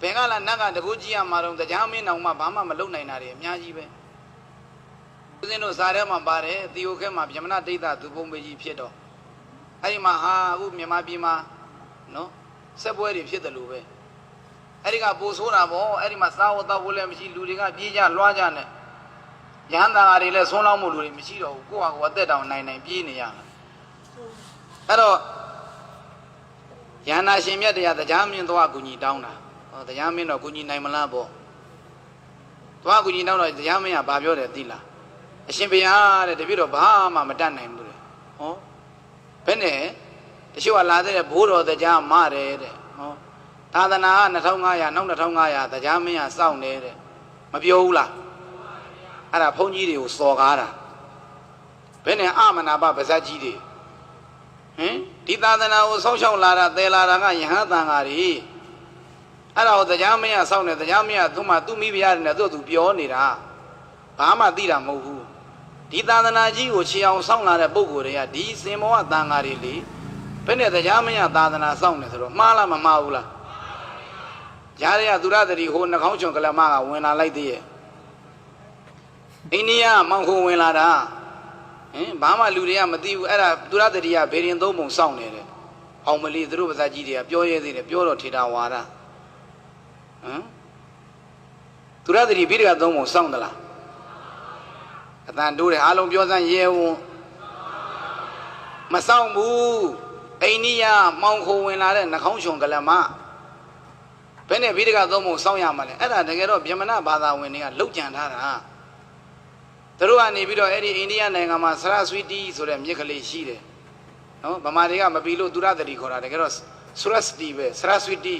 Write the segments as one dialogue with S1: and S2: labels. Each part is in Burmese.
S1: ဘယ်ကလာနတ်ကတကူကြီးရမှာတော့တရားမင်းအောင်မှဘာမှမလုပ်နိုင်တာတွေအများကြီးပဲဦးဇင်းတို့ဇာထဲမှာပါတယ်တီယိုခဲမှာဗြဟ္မဏဒိဋ္ဌသူပုံပေကြီးဖြစ်တော့အဲ့ဒီမှာဟာအခုမြန်မာပြည်မှာနော်ဆက်ပွဲတွေဖြစ်တယ်လို့ပဲအဲ့ဒီကပိုဆိုးတာပေါ့အဲ့ဒီမှာစားဝတ်တော့ဘိုးလည်းမရှိလူတွေကပြေးကြလွှားကြနဲ့ရဟန္တာတွေလည်းဆုံးလောင်းမှုလူတွေမရှိတော့ဘူးကိုယ့်ဟာကိုယ်အသက်တောင်နိုင်နိုင်ပြေးနေရတာအဲ့တော့ယန္နာရှင်မြတ်တရားတရားမင်းသွားအကူညီတောင်းတာဟော တရားမင်းတော့ကူညီနိုင်မလားပေါ့သွားအကူညီတောင်းတော့တရားမင်းကဘာပြောတယ်သိလားအရှင်ဘုရားတဲ့တပည့်တော်ဘာမှမတတ်နိုင်ဘူးတဲ့ဟောဘယ်နဲ့တချို့ကလာတဲ့ဘိုးတော်တရားမတယ်တဲ့ဟောသာသနာက2500နောက်2500တရားမင်းကစောင့်နေတဲ့မပြောဘူးလားအဲ့ဒါဘုန်းကြီးတွေကိုစော်ကားတာဘယ်နဲ့အမနာပပါဇက်ကြီးတွေဟင်ဒီသာသနာကိုဆောက်ရှောက်လာတာသယ်လာတာကယဟန်တန်ဃာတွေ အဲ့ဒါကိုတရားမင်းကစောင့်နေတရားမင်းကသူ့မှာသူ့မိဖုရားနဲ့သူ့သူပြောနေတာဘာမှသိတာမဟုတ်ဘူးဒီသာသနာကြီးကိုခြေအောင်စောင့်လာတဲ့ပုံကိုယ်တွေကဒီစင်မောကတန်ဃာတွေလေဘယ်နဲ့တရားမင်းကသာသနာစောင့်နေဆိုတော့မှားလားမမှားဘူးလားကြားရရသူရတတိဟိုနှကောင်းချုံကလမကဝင်လာလိုက်သေးရဲ့အိန္ဒိယမောင်ခုဝင်လာတာဟင်ဘာမှလူတွေကမသိဘူးအဲ့ဒါသူရတတိကဘေရင်သုံးပုံစောင့်နေတယ်အောင်မလီသူတို့ပါဇက်ကြီးတွေကပြောရဲသေးတယ်ပြောတော့ထေတာဝါဒ ဟမ်သူရတတိဘိဒကသုံးပုံစောင့်သလားအတန်တိုးတယ်အားလုံးပြောစမ်းရဲဝံမစောင့်ဘူးအိန္ဒိယမောင်ခုဝင်လာတဲ့နှကောင်းချုံကလမဘယ်နဲ့ဘိဒကသုံးပုံစောင့်ရမှာလဲအဲ့ဒါတကယ်တော့ဗြဟ္မဏဘာသာဝင်တွေကလောက်ကြံထားတာသူတို့ကနေပြီးတော့အဲ့ဒီအိန္ဒိယနိုင်ငံမှာဆရဆွီတီဆိုတဲ့မြစ်ကလေးရှိတယ်နော်ဗမာတွေကမပြီးလို့သူရတတိခေါ်တာတကယ်တော့ဆရစတီပဲဆရဆွီတီ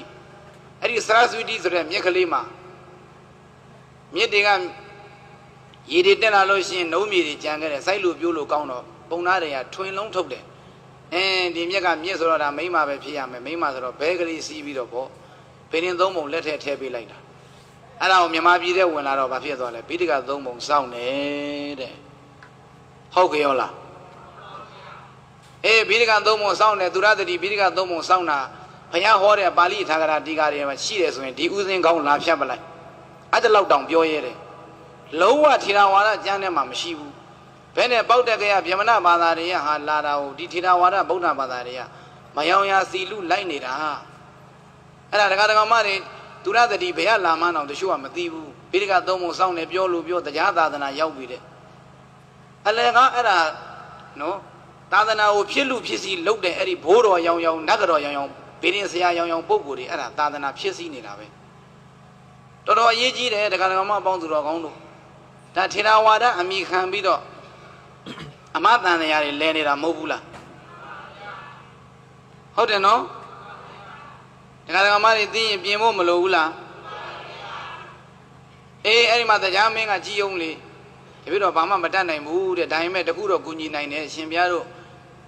S1: အဲ့ဒီဆရဆွီတီဆိုတဲ့မြစ်ကလေးမှာမြစ်တွေကရေတွေတက်လာလို့ရှိရင်နှုံးမြေတွေကြံခဲ့တယ်စိုက်လို့ပြိုးလို့ကောင်းတော့ပုံသားတွေကထွင်လုံးထုတ်တယ်အင်းဒီမြက်ကမြစ်ဆိုတော့ဒါမိမ့်မပဲဖြစ်ရမယ်မိမ့်မဆိုတော့ဘဲကလေးစီးပြီးတော့ပေါ့ဘယ်ရင်သုံးပုံလက်ထက်ထည့်ပေးလိုက်တာအဲ့ဒါကိုမြမပြည်တဲ့ဝင်လာတော့ဘာဖြစ်သွားလဲဘိဒကသုံးပုံစောင့်နေတဲ့ဟုတ်ကြရောလားအေးဘိဒကသုံးပုံစောင့်တယ်သူရတတိဘိဒကသုံးပုံစောင့်တာ ဘုရားဟောတဲ့ပါဠိထာဂရဒီကာတွေမှာရှိတယ်ဆိုရင်ဒီဥစဉ်ကောင်းလာဖြတ်ပလိုက်အဲ့ဒါလောက်တောင်ပြောရဲတယ်လုံးဝထေရဝါဒကျမ်းထဲမှာမရှိဘူးဘယ်နဲ့ပေါက်တက်ကရဗြဟ္မဏဘာသာတွေကဟာလာတာကိုဒီထေရဝါဒဗုဒ္ဓဘာသာတွေကမယောင်ရာစီလူလိုက်နေတာအဲ့ဒါဒကာဒကာမတွေသူရတတိဘယ်ကလာမှန်းတော့တချို့ကမသိဘူးဘိဒကသုံးပုံစောင့်နေပြောလို့ပြောတရားသာသနာရောက်ပြီတဲ့အလယ်ကအဲ့ဒါနော်သာသနာကိုဖြစ်လူဖြစ်စီလုပ်တယ်အဲ့ဒီဘိုးတော်ရောင်ရောင်နတ်ကတော်ရောင်ရောင် ဗေဒင်ဆရာရောင်ရောင်ပုံကိုယ်တွေအဲ့ဒါသာသနာဖြစ်စီနေတာပဲတော်တော်အရေးကြီးတယ်ဒကာဒကာမအပေါင်းသူတော်ကောင်းတို့ဒါထေရဝါဒအမိခံပြီးတော့အမတန်တရားတွေလဲနေတာမဟုတ်ဘူးလားဟုတ်တယ်နော်ဒကာဒကာမတွေသိရင်ပြင်ဖို့မလိုဘူးလားအေးအဲ့ဒီမှာတရားမင်းကကြီးုံလေတပြည့်တော့ဘာမှမတတ်နိုင်ဘူးတဲ့ဒါပေမဲ့တခုတော့ကူညီနိုင်တယ်ရှင်ပြားတို့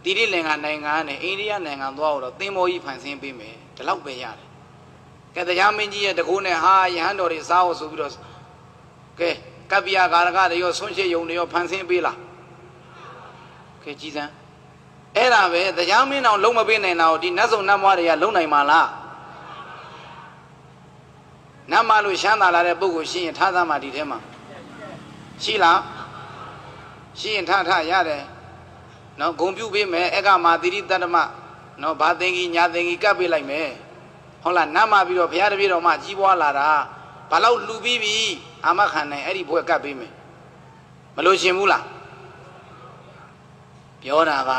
S1: တိရိလင်္ကာနိုင်ငံနဲ့အိန္ဒိယနိုင်ငံသွားတော့သင်္ဘောကြီးဖန်ဆင်းပေးမယ်ဒီလောက်ပဲရတယ်ကဲတရားမင်းကြီးရဲ့တကူနဲ့ဟာယဟန်တော်တွေစားဖို့ဆိုပြီးတော့ကဲကပ္ပိယကာရကတွေရောဆွန့်ချေယုံတွေရောဖန်ဆင်းပေးလားကဲကြည်စမ်းအဲ့ဒါပဲတရားမင်းအောင်လုံးမပေးနိုင်တာကိုဒီနတ်စုံနတ်မွားတွေကလုံးနိုင်မှာလားနတ်မလို့ရှမ်းသာလာတဲ့ပုဂ္ဂိုလ်ရှိရင်ထားသားမှာဒီထဲမှာရှိလားရှိရင်ထားထားရတယ် နော်ဂုံပြုတ်ပေးမယ်အက္ခမာတိရိတတ္တမနော်ဘာသင်္ကြီးညာသင်္ကြီးကပ်ပေးလိုက်မယ်ဟုတ်လားနတ်မပြီးတော့ဘုရားတပည့်တော်မှကြီးပွားလာတာဘာလို့လှူပြီးပြီအာမခံနိုင်အဲ့ဒီဘွဲကပ်ပေးမယ်မလို့ရှင်ဘူးလားပြောတာပါ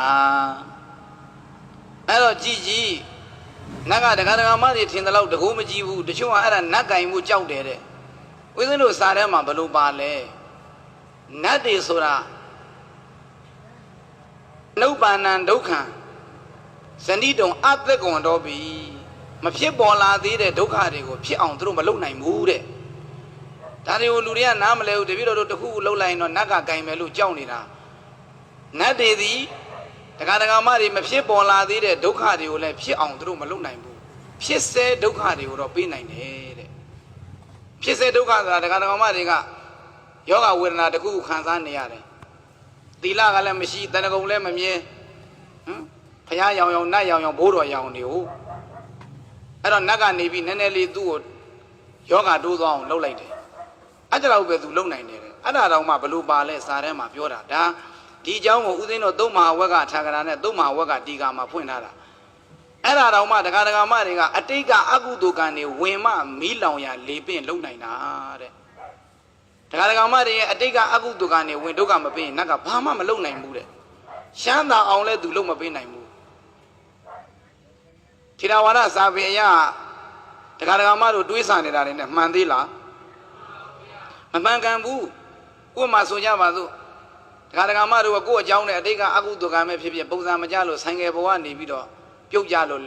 S1: အဲ့တော့ကြည်ကြည်နတ်ကတက္ကရာမတွေထင်တယ်လို့တကူမကြည့်ဘူးတချို့ကအဲ့ဒါနတ်ကင်မှုကြောက်တယ်တဲ့ဦးဇင်းတို့စာထဲမှာဘယ်လိုပါလဲနတ်တွေဆိုတာ နုပ္ပန္နံဒုက္ခံဇဏိတုံအသက်ကွန်တော့ပြီမဖြစ်ပေါ်လာသေးတဲ့ဒုက္ခတွေကိုဖြစ်အောင်သူတို့မလုပ်နိုင်ဘူးတဲ့ဒါတွေကိုလူတွေကနားမလဲဘူးတပည့်တော်တို့တခုခုလှုပ်လိုက်ရင်တော့နတ်ကကင်မယ်လို့ကြောက်နေတာနတ်တွေသည်တက္ကရာမတွေမဖြစ်ပေါ်လာသေးတဲ့ဒုက္ခတွေကိုလည်းဖြစ်အောင်သူတို့မလုပ်နိုင်ဘူးဖြစ်စေဒုက္ခတွေကိုတော့ပေးနိုင်တယ်တဲ့ဖြစ်စေဒုက္ခဆိုတာတက္ကရာမတွေကယောဂဝေဒနာတစ်ခုခုခံစားနေရတယ် သီလကလည်းမရှိတဏ္ဍကုံလည်းမမြဲဟမ်ဖះရောင်ရောင်နတ်ရောင်ရောင်ဘိုးတော်ရောင်နေဟုတ်အဲ့တော့နတ်ကနေပြီးနည်းနည်းလေးသူ့ကိုယောဂတိုးသွားအောင်လှုပ်လိုက်တယ်အဲ့ဒါတော့ပဲသူလှုပ်နိုင်တယ်တဲ့အဲ့ဒါတော့မှဘလို့ပါလဲစာထဲမှာပြောတာဒါဒီအကြောင်းကိုဦးသိန်းတော်သုံးမဟာဝက်ကထာဂရာနဲ့သုံးမဟာဝက်ကတီကာမှာဖွင့်ထားတာအဲ့ဒါတော့မှဒကာဒကာမတွေကအတိတ်ကအကုသိုလ်ကံတွေဝင်မှမီးလောင်ရလေပင့်လှုပ်နိုင်တာတဲ့ ဒကာဒကာမတွေရဲ့အတိတ်ကအကုသိုလ်ကံတွေဝင်ဒုက္ခမပင်းရင်နတ်ကဘာမှမလှုပ်နိုင်ဘူးတဲ့ရှမ်းသာအောင်လဲသူလှုပ်မပေးနိုင်ဘူးထေရဝါဒစာပေအရဒကာဒကာမတို့တွေးဆနေတာတွေနဲ့မှန်သေးလားမမှန်ကန်ဘူးဥပမာဆိုကြပါစို့ဒကာဒကာမတို့ကကိုယ့်အကြောင်းနဲ့အတိတ်ကအကုသိုလ်ကံပဲဖြစ်ဖြစ်ပုံစံမကြလို့ဆိုင်ငယ်ဘဝနေပြီးတော့ပြုတ်ကြလို့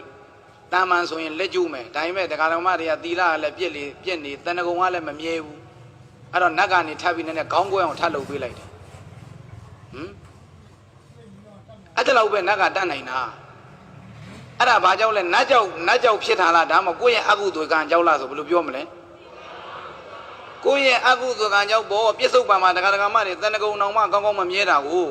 S1: တာမန်ဆိုရင်လက်ကျုံမယ်ဒါပေမဲ့ဒကာဒကာမတွေကတီလာကလည်းပြက်လေပြက်နေတဏ္ဍကုံကလည်းမမြဲဘူး အဲ့တော့နတ်ကနေထပ်ပြီးနည်းနည်းခေါင်းကွဲအောင်ထပ်လုပ်ပေးလိုက်တယ်ဟမ်အဲ့ဒါလောက်ပဲနတ်ကတတ်နိုင်တာအဲ့ဒါဘာကြောင့်လဲနတ်ကြောင့်နတ်ကြောင့်ဖြစ်တာလားဒါမှမဟုတ်ကိုယ့်ရဲ့အကုသိုလ်ကံကြောင့်လားဆိုဘယ်လိုပြောမလဲကိုယ့်ရဲ့အကုသိုလ်ကံကြောင့်ဘောပြစ္ဆုတ်ပံမှာဒကာဒကာမတွေတဏ္ဍကုံအောင်မှကောင်းကောင်းမမြဲတာကို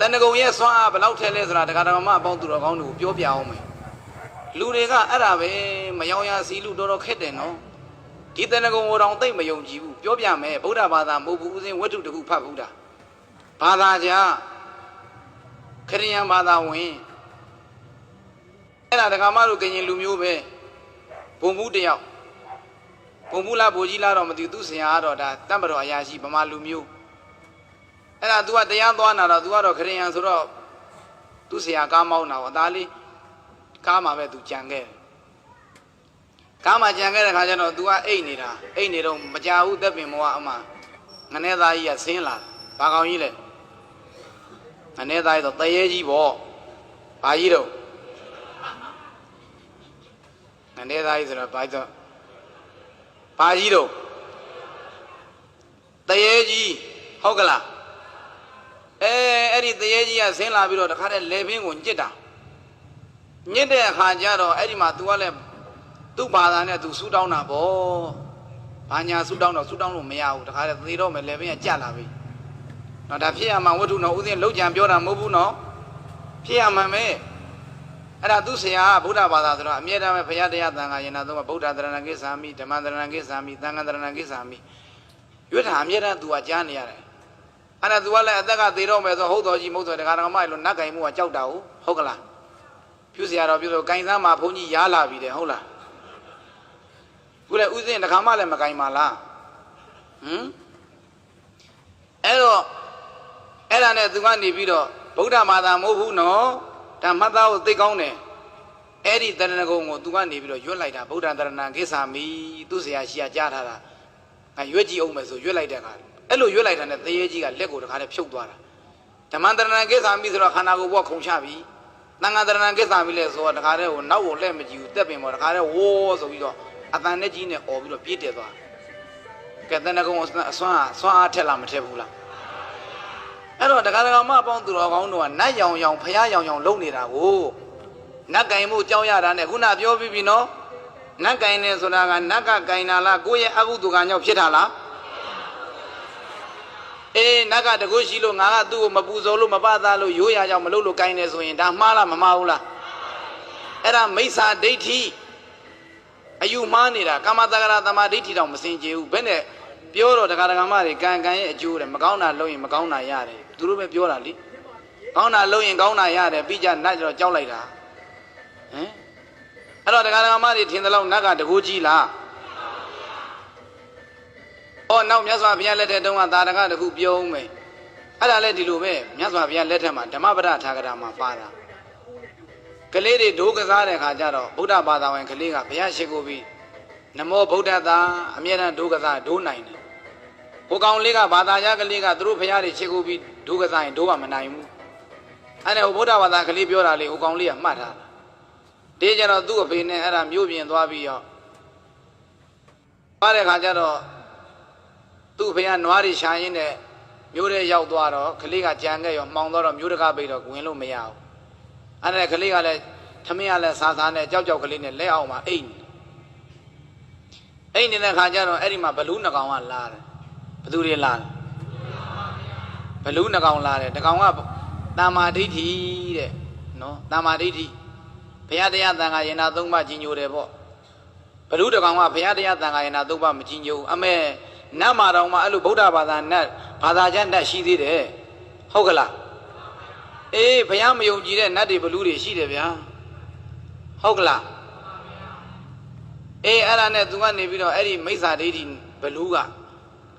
S1: တဏ္ဍကုံရဲ့ဆွမ်းအားဘယ်လောက်ထဲလဲဆိုတာဒကာဒကာမအပေါင်းသူတော်ကောင်းတွေကိုပြောပြအောင်မယ်လူတွေကအဲ့ဒါပဲမယောင်ရစီလူတော်တော်ခက်တယ်နော် ဒီတဏ္ဍကုံကိုတောင်သိမ့်မယုံကြည်ဘူးပြောပြမယ်ဗုဒ္ဓဘာသာမဟုတ်ဘူးဦးစင်းဝတ္ထုတစ်ခုဖတ်ဘူးတာဘာသာကြားခရိယန်ဘာသာဝင်အဲ့ဒါဒကာမတို့ကရင်လူမျိုးပဲဘုံဘူးတယောက်ဘုံဘူးလားဘိုလ်ကြီးလားတော့မသိဘူးသူဆရာကတော့ဒါတမ္ပတော်အရာရှိဗမာလူမျိုးအဲ့ဒါ तू ကတရားသွားနာတော့ तू ကတော့ခရိယန်ဆိုတော့သူဆရာကားမောင်းတာပေါ့အသားလေးကားမှာပဲ तू ကြံခဲ့တယ် ကားမှာကြံခဲ့တဲ့ခါကျတော့ तू ကအိတ်နေတာအိတ်နေတော့မကြဘူးသက်ပင်မောကအမငနဲ့သားကြီးကဆင်းလာဘာကောင်ကြီးလဲငနဲ့သားကြီးတော့တရေကြီးပေါ့ဘာကြီးတော့ငနဲ့သားကြီးဆိုတော့ဘာကြီးတော့ဘာကြီးတော့တရေကြီးဟုတ်ကလားအဲအဲ့ဒီတရေကြီးကဆင်းလာပြီးတော့တခါတည်းလေပင်ကိုညစ်တာညစ်တဲ့အခါကျတော့အဲ့ဒီမှာ तू ကလည်း သူ့ဘာသာနဲ့သူဆူတောင်းတာပေါ့။ဘာညာဆူတောင်းတော့ဆူတောင်းလို့မရဘူး။တခါတည်းသေတော့မယ်လေဘင်းကကြလာပြီ။နော်ဒါဖြစ်ရမှာဝတ္ထုနော်ဥစဉ်လောက်ကြံပြောတာမဟုတ်ဘူးနော်။ဖြစ်ရမှာမဲ။အဲ့ဒါသူဆရာကဗုဒ္ဓဘာသာဆိုတော့အမြဲတမ်းပဲဘုရားတရားသံဃာယနာသုံးပါဗုဒ္ဓသရဏကိစ္ဆာမိဓမ္မသရဏကိစ္ဆာမိသံဃာသရဏကိစ္ဆာမိရွတ်တာအမြဲတမ်းသူကကြားနေရတယ်။အဲ့ဒါသူကလည်းအသက်ကသေတော့မယ်ဆိုဟုတ်တော်ကြီးမဟုတ်ဆိုတခါတခါမှလို့နတ်ကင်မှုကကြောက်တာဟုတ်ကလား။ဖြူစရာတော်ပြုလို့ဂိုင်းသားမှာဘုန်းကြီးရားလာပြီတဲ့ဟုတ်လား ခုလည်းဥစဉ်တခါမှလည်းမကင်ပါလားဟမ်အဲ့တော့အဲ့ဒါနဲ့သူကနေပြီးတော့ဗုဒ္ဓဘာသာမဟုတ်ဘူးနော်ဒါမှတ်သားကိုသိကောင်းတယ်အဲ့ဒီတရဏဂုံကိုသူကနေပြီးတော့ရွတ်လိုက်တာဗုဒ္ဓတရဏကိစ္ဆာမိသူ့ဆရာရှိကကြားထားတာအဲရွတ်ကြည့်အောင်မယ်ဆိုရွတ်လိုက်တဲ့အခါအဲ့လိုရွတ်လိုက်တာနဲ့သေရေးကြီးကလက်ကိုတခါတည်းဖြုတ်သွားတာဓမ္မတရဏကိစ္ဆာမိဆိုတော့ခန္ဓာကိုယ်ဘောခုံချပြီသံဃာတရဏကိစ္ဆာမိလဲဆိုတော့တခါတည်းဟိုနောက်ကိုလှည့်မကြည့်ဘူးတက်ပင်ပေါ်တခါတည်းဝိုးဆိုပြီးတော့ အတန်နဲ့ကြီးနဲ့អော်ပြီးတော့ပြေးတက်သွားကဲတရဏဂုံအစွမ်းအစွမ်းအားထက်လာမထက်ဘူးလားအဲ့တော့တရားတော်မအပေါင်းသူတော်ကောင်းတို့ကနတ်ရောင်ရောင်ဖះရောင်ရောင်လုံနေတာကိုနတ်ကင်မှုကြောင်းရတာနဲ့ခုနပြောပြီးပြီနော်နတ်ကင်နေဆိုတာကနတ်ကကင်တာလားကိုယ့်ရဲ့အကုသိုလ်ကံကြောင့်ဖြစ်တာလားအေးနတ်ကတကုရှိလို့ငါကသူ့ကိုမပူဇော်လို့မပသားလို့ရိုးရာကြောင့်မလုပ်လို့ကင်နေဆိုရင်ဒါမှားလားမမှားဘူးလားအဲ့ဒါမိစ္ဆာဒိဋ္ဌိ အယူမှားနေတာကာမတက္ကရာသမာဒိဋ္ဌိတောင်မစင်ကြယ်ဘူးဘယ်နဲ့ပြောတော့တရားဓမ္မတွေကံကံရဲ့အကျိုးတယ်မကောင်းတာလုပ်ရင်မကောင်းတာရတယ်သူတို့ပဲပြောတာလေကောင်းတာလုပ်ရင်ကောင်းတာရတယ်ပြီးကြနတ်ကျတော့ကြောက်လိုက်တာဟမ်အဲ့တော့တရားဓမ္မတွေထင်တယ်လို့နတ်ကတကူကြီးလားဩနောက်မြတ်စွာဘုရားလက်ထက်တုန်းကသာရကတခုပြုံးမယ်အဲ့ဒါလည်းဒီလိုပဲမြတ်စွာဘုရားလက်ထက်မှာဓမ္မပဒထာဂရမှာပါတာ ကလေးတွေဒိုးကစားတဲ့ခါကျတော့ဗုဒ္ဓဘာသာဝင်ကလေးကဘုရားရှိခိုးပြီးနမောဗုဒ္ဓသာအမြဲတမ်းဒိုးကစားဒိုးနိုင်တယ်ဟိုကောင်လေးကဘာသာရကလေးကသူတို့ဖရားတွေချေကိုပြီးဒုက္ခဆိုင်ဒိုးကမနိုင်ဘူးအဲ့ဒါဟိုဗုဒ္ဓဘာသာကလေးပြောတာလေဟိုကောင်လေးကမှတ်ထားတာဒီကျတော့သူ့အဖေနဲ့အဲ့ဒါမြို့ပြင်သွားပြီးရောသွားတဲ့ခါကျတော့သူ့ဖရားနွားတွေရှာရင်းနဲ့မြို့ထဲရောက်သွားတော့ကလေးကကြံခဲ့ရောမှောင်တော့မြို့တကားပိတ်တော့ဝင်လို့မရဘူး အဲ့ဒါကလေးကလည်းထမင်းကလည်းစားစားနဲ့ကြောက်ကြောက်ကလေးနဲ့လက်အောင်မှာအိတ်နေအိတ်နေတဲ့ခါကျတော့အဲ့ဒီမှာဘလူးနှကောင်ကလာတယ်ဘသူတွေလာတယ်ဘလူးနှကောင်လာတယ်တကောင်ကတာမာဒိဋ္ဌိတဲ့နော်တာမာဒိဋ္ဌိဘုရားတရားတန်ခါရင်နာသုံးပါးကြီးညိုတယ်ပေါ့ဘလူတကောင်ကဘုရားတရားတန်ခါရနာသုံးပါမကြီးညို့အမေနတ်မာတော်မှာအဲ့လိုဗုဒ္ဓဘာသာနတ်ဘာသာကျမ်းနတ်ရှိသေးတယ်ဟုတ်ကလား အေးဘုရားမယုံကြည်တဲ့နတ်တွေဘလူတွေရှိတယ်ဗျာဟုတ်ကလားအေးအဲ့ဒါနဲ့သူကနေပြီးတော့အဲ့ဒီမိစ္ဆာဒိဋ္ဌိဘလူက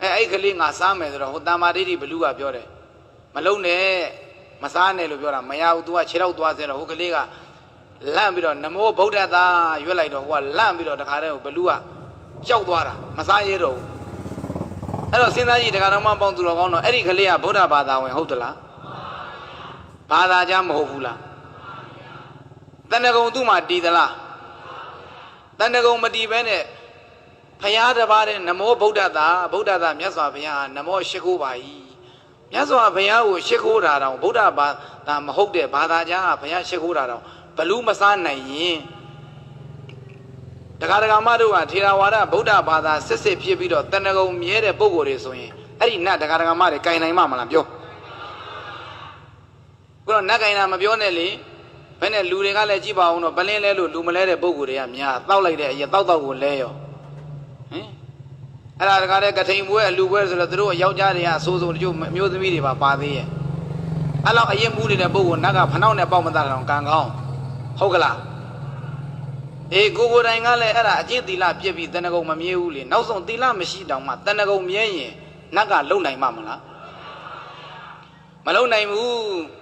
S1: အဲအဲ့ကလေးငါစားမယ်ဆိုတော့ဟိုတမ္မာဒိဋ္ဌိဘလူကပြောတယ်မလုံနဲ့မစားနဲ့လို့ပြောတာမရဘူး तू ကခြေတော့သွားစေတော့ဟိုကလေးကလန့်ပြီးတော့နမောဗုဒ္ဓသာရွတ်လိုက်တော့ဟိုကလန့်ပြီးတော့တခါတည်းဟိုဘလူကကြောက်သွားတာမစားရဲတော့ဘူးအဲ့တော့စဉ်းစားကြည့်တခါတော့မှပေါင်းသူတော်ကောင်းတော့အဲ့ဒီကလေးကဗုဒ္ဓဘာသာဝင်ဟုတ်သလား ဘာသာကြမဟုတ်ဘူးလားတဏ္ဍကုံသူ့မှာတည်သလားတဏ္ဍကုံမတည်ဘဲနဲ့ဖရာတစ်ပါးတဲ့နမောဗုဒ္ဓသာဗုဒ္ဓသာမြတ်စွာဘုရားဟာနမောရှိခိုးပါ၏မြတ်စွာဘုရားကိုရှိခိုးတာတောင်ဗုဒ္ဓဘာသာမဟုတ်တဲ့ဘာသာကြားကဘုရားရှိခိုးတာတောင်ဘလူးမစားနိုင်ရင်တခါတခါမတို့ကထေရဝါဒဗုဒ္ဓဘာသာစစ်စစ်ဖြစ်ပြီးတော့တဏ္ဍကုံမြဲတဲ့ပုံကိုယ်တွေဆိုရင်အဲ့ဒီနတ်တခါတခါမတွေကင်နိုင်မှာမလားပြော ခုတော့နတ်ကင်တာမပြောနဲ့လေဘယ်နဲ့လူတွေကလည်းကြည့်ပါအောင်တော့ပလင်းလဲလို့လူမလဲတဲ့ပုံကိုယ်တွေကများတောက်လိုက်တဲ့အရင်တောက်တောက်ကိုလဲရောဟင်အဲ့ဒါတခါတည်းကထိန်ပွဲအလူပွဲဆိုတော့သူတို့ယောက်ျားတွေကအဆိုးဆုံးတချို့အမျိုးသမီးတွေပါပါသေးရဲ့အဲ့လောက်အရင်မူးနေတဲ့ပုံကိုနတ်ကဖနှောက်နဲ့ပေါက်မသားတော့ကံကောင်းဟုတ်ကလားအေးကိုကိုယ်တိုင်ကလည်းအဲ့ဒါအကျင့်သီလပြည့်ပြီးတဏ္ဍကုံမမြဲဘူးလေနောက်ဆုံးသီလမရှိတောင်မှတဏ္ဍကုံမြဲရင်နတ်ကလုံနိုင်မှာမလားမလုံနိုင်ဘူး